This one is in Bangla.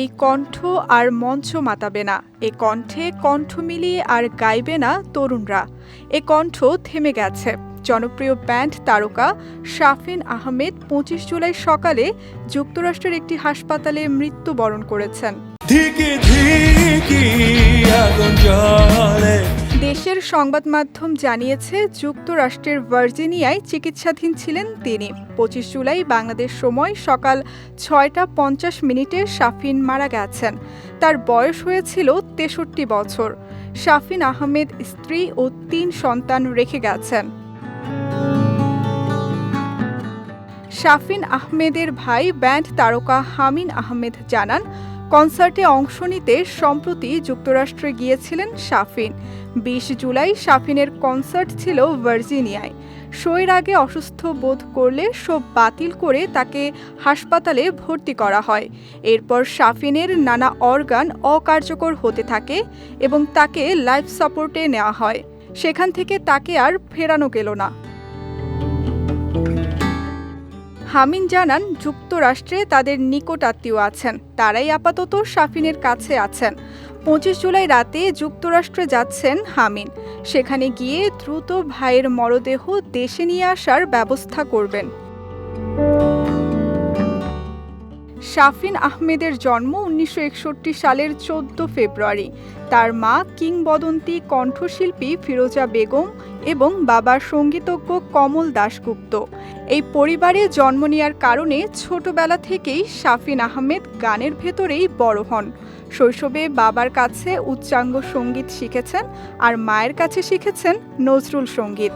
এই কণ্ঠ আর মঞ্চ মাতাবে না। এ কণ্ঠে কণ্ঠ মিলিয়ে আর গাইবে না তরুণরা। এ কণ্ঠ থেমে গেছে। জনপ্রিয় ব্যান্ড তারকা শাফিন আহমেদ পঁচিশ জুলাই সকালে যুক্তরাষ্ট্রের একটি হাসপাতালে মৃত্যুবরণ করেছেন। ধিকি ধিকি আগুন দেশের সংবাদ মাধ্যম জানিয়েছে, যুক্তরাষ্ট্রের ভার্জিনিয়ায় চিকিৎসাধীন ছিলেন তিনি। পঁচিশ জুলাই বাংলাদেশ সময় সকাল ছয়টা পঞ্চাশ মিনিটে শাফিন মারা গেছেন। তার বয়স হয়েছিল তেষট্টি বছর। শাফিন আহমেদ স্ত্রী ও তিন সন্তান রেখে গেছেন। শাফিন আহমেদের ভাই ব্যান্ড তারকা হামিন আহমেদ জানান কনসার্টে অংশ নিতে সম্প্রতি যুক্তরাষ্ট্রে গিয়েছিলেন শাফিন। বিশ জুলাই শাফিনের কনসার্ট ছিল ভার্জিনিয়ায়। শোয়ের আগে অসুস্থ বোধ করলে শো বাতিল করে তাকে হাসপাতালে ভর্তি করা হয়। এরপর শাফিনের নানা অর্গান অকার্যকর হতে থাকে এবং তাকে লাইফ সাপোর্টে নেওয়া হয়। সেখান থেকে তাকে আর ফেরানো গেল না। হামিন জানান, যুক্তরাষ্ট্রে তাদের নিকট আত্মীয় আছেন। তারাই আপাতত শাফিনের কাছে আছেন। পঁচিশ জুলাই রাতে যুক্তরাষ্ট্রে যাচ্ছেন হামিন। সেখানে গিয়ে দ্রুত ভাইয়ের মরদেহ দেশে নিয়ে আসার ব্যবস্থা করবেন। শাফিন আহমেদের জন্ম উনিশশো একষট্টি সালের চোদ্দ ফেব্রুয়ারি। তার মা কিংবদন্তি কণ্ঠশিল্পী ফিরোজা বেগম এবং বাবার সঙ্গীতজ্ঞ কমল দাশগুপ্ত। এই পরিবারে জন্ম নেওয়ার কারণে ছোটবেলা থেকেই শাফিন আহমেদ গানের ভেতরেই বড় হন। শৈশবে বাবার কাছে উচ্চাঙ্গ সংগীত শিখেছেন আর মায়ের কাছে শিখেছেন নজরুল সংগীত।